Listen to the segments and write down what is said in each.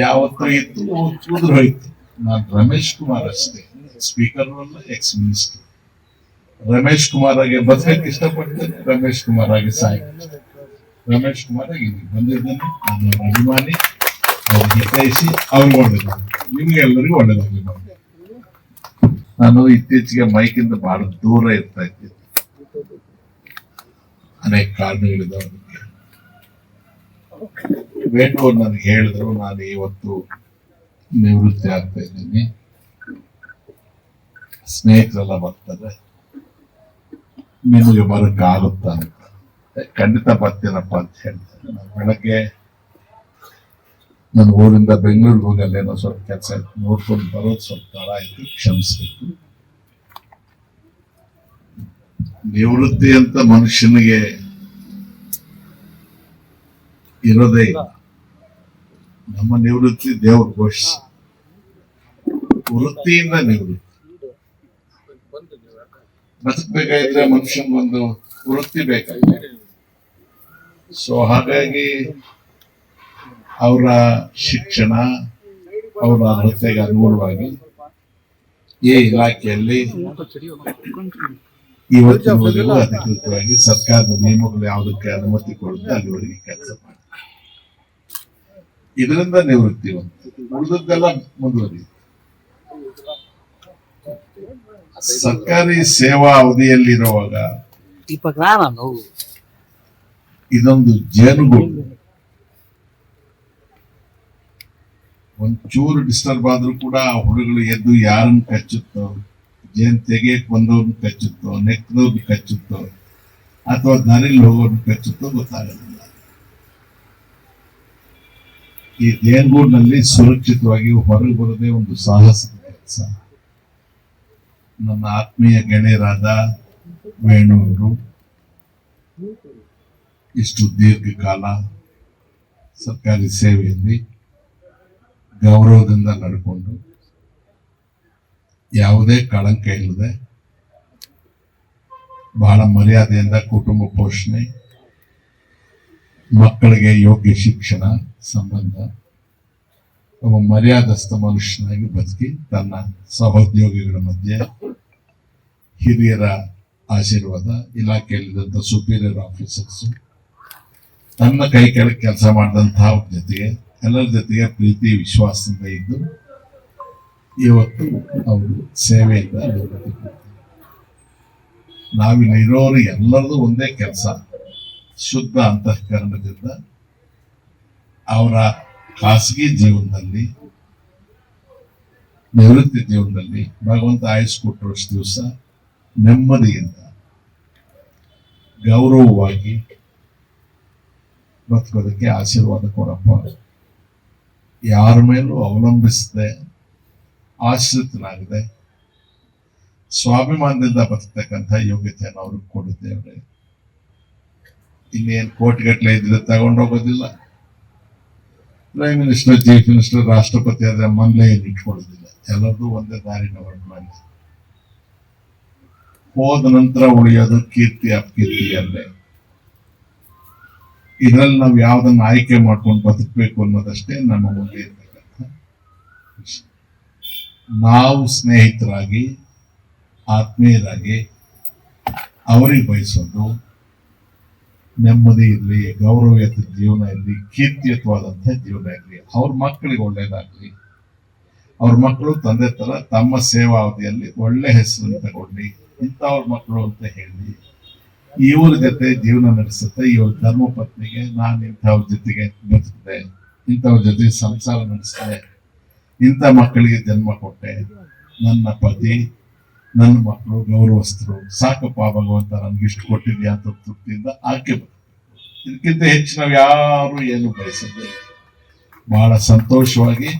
ಯಾವತ್ತೂ ಇತ್ತು ಉದ್ರ ಹೋಯ್ತು ನಾನು ರಮೇಶ್ ಕುಮಾರ್ ಅಷ್ಟೇ. ಸ್ಪೀಕರ್ ಅಲ್ಲ ಎಕ್ಸ್ ಮಿನಿಸ್ಟರ್ ರಮೇಶ್ ಕುಮಾರ್ ಆಗಿ ಬದುಕಕ್ಕೆ ಇಷ್ಟಪಡ್ತೇನೆ, ರಮೇಶ್ ಕುಮಾರ್ ಆಗಿ ಸಾಯ್. ರಮೇಶ್ ಕುಮಾರ್ ಆಗಿ ಬಂದಿದ್ದೇನೆ. ನಾನು ಅಭಿಮಾನಿ. ಅವ್ರಿಗೆ ಕಳಿಸಿ ಅವ್ರಿಗೆ ಒಳ್ಳೇದಾಗಲಿ. ನಿಮ್ಗೆ ಎಲ್ಲರಿಗೂ ಒಳ್ಳೇದಾಗಲಿ ನಮಗೆ ನಾನು ಇತ್ತೀಚೆಗೆ ಮೈಕಿಂದ ಬಹಳ ದೂರ ಇರ್ತಾ ಇದ್ದೆ. ಅನೇಕ ಕಾರಣಗಳಿದಾವೆ ಅದಕ್ಕೆ ವೇಣು ಅವ್ರು ನನಗೆ ಹೇಳಿದ್ರು, ನಾನು ಇವತ್ತು ನಿವೃತ್ತಿ ಆಗ್ತಾ ಇದ್ದೀನಿ. ಸ್ನೇಹಿತರೆಲ್ಲ ಬರ್ತಾರೆ. ನಿಮಗೆ ಬರೋಕ್ಕಾಗುತ್ತಾ ಅಂತ. ಖಂಡಿತ ಬರ್ತೀನಪ್ಪ ಅಂತ ಹೇಳ್ತಾರೆ. ನಾನು ಬೆಳಗ್ಗೆ ನನ್ನ ಊರಿಂದ ಬೆಂಗಳೂರಿಗೆ ಹೋಗಲ್ಲ ಏನೋ ಸ್ವಲ್ಪ ಕೆಲಸ ಇತ್ತು. ನೋಡ್ಕೊಂಡು ಬರೋದು ಸ್ವಲ್ಪ ತಡ ಆಯ್ತು ಕ್ಷಮಿಸ್ಬೇಕು ನಿವೃತ್ತಿ ಅಂತ ಮನುಷ್ಯನಿಗೆ ಇರೋದೇ ಇಲ್ಲ. ನಮ್ಮ ನಿವೃತ್ತಿ ದೇವ್ರ ಘೋಷಿಸಿ ವೃತ್ತಿಯಿಂದ ನಿವೃತ್ತಿ. ನಡ್ಸ್ಬೇಕಾದ್ರೆ ಮನುಷ್ಯನ ಒಂದು ವೃತ್ತಿ ಬೇಕಾಗಿದೆ ಸೊ ಹಾಗಾಗಿ ಅವರ ಶಿಕ್ಷಣ, ಅವರ ಅರ್ಹತೆಗೆ ಅನುಗುಣವಾಗಿ ಈ ಇಲಾಖೆಯಲ್ಲಿ ಇವತ್ತಿನವರೆಗೂ ಅಧಿಕೃತವಾಗಿ ಸರ್ಕಾರದ ನಿಯಮಗಳು ಯಾವುದಕ್ಕೆ ಅನುಮತಿ ಕೊಡುತ್ತೆ ಅಲ್ಲಿವರೆಗೆ ಕೆಲಸ ಮಾಡಿ ಇದರಿಂದ ನಿವೃತ್ತಿ ಉಳಿದದ್ದೆಲ್ಲ ಮುಂದುವರಿಯುತ್ತೆ. ಸರ್ಕಾರಿ ಸೇವಾ ಅವಧಿಯಲ್ಲಿರುವಾಗ ಇದೊಂದು ಜೇನುಗೂಡು. ಒಂಚೂರು ಡಿಸ್ಟರ್ಬ್ ಆದ್ರೂ ಕೂಡ ಆ ಹುಡುಗರು ಎದ್ದು ಯಾರನ್ನ ಕಚ್ಚುತ್ತೋ ಜೇನ್ ತೆಗೆಯಕ್ ಬಂದವ್ರನ್ನ ಕಚ್ಚುತ್ತೋ ನೆಕ್ಕದವ್ರನ್ನ ಕಚ್ಚುತ್ತೋ ಅಥವಾ ದಾರಿಲಿ ಹೋಗೋರ್ನ ಕಚ್ಚುತ್ತೋ ಗೊತ್ತಾಗೋದಿಲ್ಲ ಈ ಜೇನುಗೂಡಿನಲ್ಲಿ ಸುರಕ್ಷಿತವಾಗಿ ಹೊರಗೆ ಬರೋದೇ ಒಂದು ಸಾಹಸದ ಕೆಲಸ. ನನ್ನ ಆತ್ಮೀಯ ಗೆಳೆಯರಾದ ವೇಣುವರು, ಇಷ್ಟು ದೀರ್ಘಕಾಲ ಸರ್ಕಾರಿ ಸೇವೆಯಲ್ಲಿ ಗೌರವದಿಂದ ನಡ್ಕೊಂಡು ಯಾವುದೇ ಕಳಂಕ ಇಲ್ಲದೆ ಬಹಳ ಮರ್ಯಾದೆಯಿಂದ ಕುಟುಂಬ ಪೋಷಣೆ ಮಕ್ಕಳಿಗೆ ಯೋಗ್ಯ ಶಿಕ್ಷಣ ಸಂಬಂಧ. ಒಬ್ಬ ಮರ್ಯಾದಸ್ಥ ಮನುಷ್ಯನಾಗಿ ಬದುಕಿ ತನ್ನ ಸಹೋದ್ಯೋಗಿಗಳ ಮಧ್ಯೆ ಹಿರಿಯರ ಆಶೀರ್ವಾದ, ಇಲಾಖೆಯಲ್ಲಿದ್ದಂಥ ಸುಪೀರಿಯರ್ ಆಫೀಸರ್ಸ್ ತನ್ನ ಕೈ ಕೆಳಗೆ ಕೆಲಸ ಮಾಡಿದಂತಹ ಜೊತೆಗೆ, ಎಲ್ಲರ ಜೊತೆಗೆ ಪ್ರೀತಿ, ವಿಶ್ವಾಸದಿಂದ ಇದ್ದು, ಇವತ್ತು ಅವರು ಸೇವೆಯಿಂದ ನಾವಿಲ್ಲಿರೋರು ಎಲ್ಲರದು ಒಂದೇ ಕೆಲಸ. ಶುದ್ಧ ಅಂತಃಕರಣದಿಂದ ಅವರ ಖಾಸಗಿ ಜೀವನದಲ್ಲಿ, ನಿವೃತ್ತಿ ಜೀವನದಲ್ಲಿ ಭಗವಂತ ಆಯಸ್ ಕೊಟ್ಟರಷ್ಟು ದಿವಸ ನೆಮ್ಮದಿಯಿಂದ, ಗೌರವವಾಗಿ ಬದುಕೋದಕ್ಕೆ ಆಶೀರ್ವಾದ ಕೊಡಪ್ಪ. ಯಾರ ಮೇಲೂ ಅವಲಂಬಿಸದೆ, ಆಶ್ರಿತನಾಗದೆ, ಸ್ವಾಭಿಮಾನದಿಂದ ಬರ್ತಕ್ಕಂಥ ಯೋಗ್ಯತೆಯನ್ನು ಅವ್ರಿಗೆ ಕೊಡುತ್ತೇವೆ ಇನ್ನೇನು ಕೋಟಿಗಟ್ಟಲೆ ಇದ್ರೆ ತಗೊಂಡೋಗೋದಿಲ್ಲ ಪ್ರೈಮ್ ಮಿನಿಸ್ಟರ್ ಚೀಫ್ ಮಿನಿಸ್ಟರ್ ರಾಷ್ಟ್ರಪತಿ ಆದ್ರೆ ಮನ್ಲೆಯಲ್ಲಿ ಇಟ್ಕೊಳ್ಳೋದಿಲ್ಲ ಎಲ್ಲರದು ಒಂದೇ ದಾರಿನ ಹೊರಟು ಹೋದ ನಂತರ ಉಳಿಯೋದು ಕೀರ್ತಿ ಅಪಕೀರ್ತಿ ಅಲ್ಲೇ. ಇದರಲ್ಲಿ ನಾವು ಯಾವ್ದನ್ನ ಆಯ್ಕೆ ಮಾಡ್ಕೊಂಡು ಬದುಕಬೇಕು ಅನ್ನೋದಷ್ಟೇ ನಮ್ಮ ಮುಂದೆ ಇರ್ತಕ್ಕಂಥ. ನಾವು ಸ್ನೇಹಿತರಾಗಿ, ಆತ್ಮೀಯರಾಗಿ, ಅವರಿಗೆ ಬಯಸೋದು ನೆಮ್ಮದಿ ಇರಲಿ, ಗೌರವಯುತ ಜೀವನ ಇರಲಿ, ಕೀರ್ತಿಯುತವಾದಂಥ ಜೀವನ ಇರಲಿ, ಅವ್ರ ಮಕ್ಕಳಿಗೆ ಒಳ್ಳೇದಾಗ್ಲಿ, ಅವ್ರ ಮಕ್ಕಳು ತಂದೆ ತರ ತಮ್ಮ ಸೇವಾವಧಿಯಲ್ಲಿ ಒಳ್ಳೆ ಹೆಸರನ್ನು ತಗೊಳ್ಳಿ ಇಂಥವ್ರ ಮಕ್ಕಳು ಅಂತ ಹೇಳಿ ಇವ್ರ ಜೊತೆ ಜೀವನ ನಡೆಸುತ್ತೆ. ಇವ್ರ ಧರ್ಮ ಪತ್ನಿಗೆ ನಾನು ಇಂಥವ್ರ ಜೊತೆಗೆ ಬದುಕಿದೆ, ಇಂಥವ್ರ ಜೊತೆ ಸಂಸಾರ ನಡೆಸಿದೆ, ಇಂಥ ಮಕ್ಕಳಿಗೆ ಜನ್ಮ ಕೊಟ್ಟೆ. ನನ್ನ ಪತಿ, ನನ್ನ ಮಕ್ಕಳು ಗೌರವಸ್ಥರು, ಸಾಕಪ್ಪ ಭಗವಂತ, ನನ್ಗೆ ಇಷ್ಟು ಕೊಟ್ಟಿದ್ಯಾ ಅಂತ ತೃಪ್ತಿಯಿಂದ ಆಕೆ ಇದಕ್ಕಿಂತ ಹೆಚ್ಚು ನಾವು ಯಾರು ಏನು ಬಯಸಿದ್ದೇವೆ ಬಹಳ ಸಂತೋಷವಾಗಿ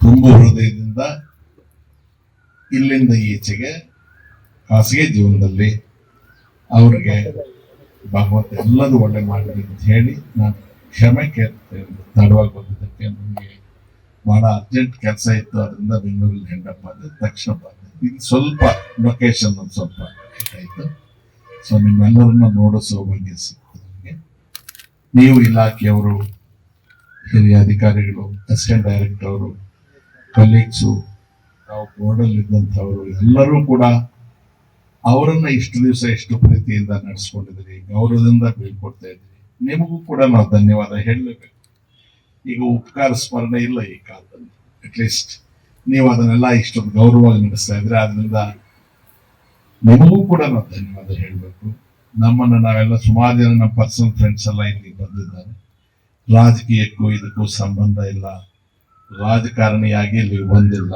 ತುಂಬ ಹೃದಯದಿಂದ ಇಲ್ಲಿಂದ ಈಚೆಗೆ ಖಾಸಗಿ ಜೀವನದಲ್ಲಿ ಅವರಿಗೆ ಭಗವಂತ ಎಲ್ಲದೂ ಒಳ್ಳೆ ಮಾಡಿ ಅಂತ ಹೇಳಿ ನಾನು ಕ್ಷಮೆ ಕೇಳ್ತೇನೆ ತಡವಾಗಿ ಬಂದಿದ್ದಕ್ಕೆ ನನಗೆ ಬಹಳ ಅರ್ಜೆಂಟ್ ಕೆಲಸ ಇತ್ತು. ಅದರಿಂದ ಬೆಂಗಳೂರಲ್ಲಿ ಹೆಂಡಪ್ಪ ತಕ್ಷಣ ಬಂದೆ ಇದು ಸ್ವಲ್ಪ ಲೊಕೇಶನ್ ಒಂದು ಸ್ವಲ್ಪ ಆಯ್ತು ಸೊ ನಿಮ್ಮೆಲ್ಲರನ್ನ ನೋಡೋ ಸೌಭಾಗ್ಯ ಸಿಗ್ತದೆ ನೀವು ಇಲಾಖೆಯವರು, ಹಿರಿಯ ಅಧಿಕಾರಿಗಳು ಅಸಿಸ್ಟೆಂಟ್ ಡೈರೆಕ್ಟರ್ ಅವರು ಕಲೀಗ್ಸು ನಾವು ಬೋರ್ಡಲ್ಲಿ ಇದ್ದಂಥವರು, ಎಲ್ಲರೂ ಕೂಡ ಅವರನ್ನ ಇಷ್ಟು ದಿವಸ ಎಷ್ಟು ಪ್ರೀತಿಯಿಂದ ನಡೆಸ್ಕೊಂಡಿದ್ರಿ ಗೌರವದಿಂದ ಬೀಳ್ಕೊಡ್ತಾ ಇದ್ರಿ ನಿಮಗೂ ಕೂಡ ನಾವು ಧನ್ಯವಾದ ಹೇಳಲೇಬೇಕು ಈಗ ಉಪಕಾರ ಸ್ಮರಣೆ ಇಲ್ಲ ಈ ಕಾಲದಲ್ಲಿ. ಅಟ್ಲೀಸ್ಟ್ ನೀವು ಅದನ್ನೆಲ್ಲ ಇಷ್ಟೊಂದು ಗೌರವವಾಗಿ ನಡೆಸ್ತಾ ಇದ್ರೆ ಅದರಿಂದ ನಿಮಗೂ ಕೂಡ ನಾವು ಧನ್ಯವಾದ ಹೇಳಬೇಕು. ನಮ್ಮನ್ನ ನಾವೆಲ್ಲ ಸುಮಾರು ಜನ ನಮ್ಮ ಪರ್ಸನಲ್ ಫ್ರೆಂಡ್ಸ್ ಎಲ್ಲ ಇಲ್ಲಿ ಬಂದಿದ್ದಾರೆ. ರಾಜಕೀಯಕ್ಕೂ ಇದಕ್ಕೂ ಸಂಬಂಧ ಇಲ್ಲ. ರಾಜಕಾರಣಿಯಾಗಿ ಇಲ್ಲಿ ಬಂದಿಲ್ಲ.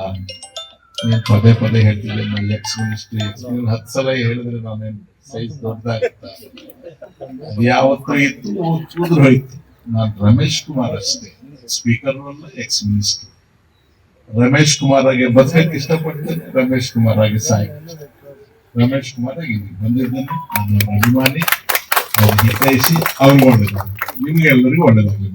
ನೀವು ಪದೇ ಪದೇ ಹೇಳ್ತಿದ್ದೆ ಎಕ್ಸ್ ಮಿನಿಸ್ಟ್ರಿ ನೀವು ಹತ್ತು ಸಲ ಹೇಳಿದ್ರೆ ನಾನೇನು ಸೈಜ್ ದೊಡ್ಡದಾಗುತ್ತ? ಯಾವತ್ತೂ ಇತ್ತು ಕೂದ್ರು ಹೋಯ್ತು. ನಾನು ರಮೇಶ್ ಕುಮಾರ್ ಅಷ್ಟೇ. ಸ್ಪೀಕರ್ ಅಲ್ಲ ಎಕ್ಸ್ ಮಿನಿಸ್ಟರ್ ರಮೇಶ್ ಕುಮಾರ್ ಆಗಿ ಬದುಕಕ್ಕೆ ಇಷ್ಟಪಡ್ತೇನೆ, ರಮೇಶ್ ಕುಮಾರ್ ಆಗಿ ಸಾಯ್ ರಮೇಶ್ ಕುಮಾರ್ ಆಗಿದ್ದೀನಿ ಬಂದಿದ್ದೇನೆ ನಾನು ಅವ್ರ ಅಭಿಮಾನಿ ಅವ್ರಿಗೆ ಹಿತೈಸಿ ಅವ್ರಿಗೆ ಒಳ್ಳೇದು ನಿಮ್ಗೆ ಎಲ್ಲರಿಗೂ ಒಳ್ಳೇದಾಗಲಿ.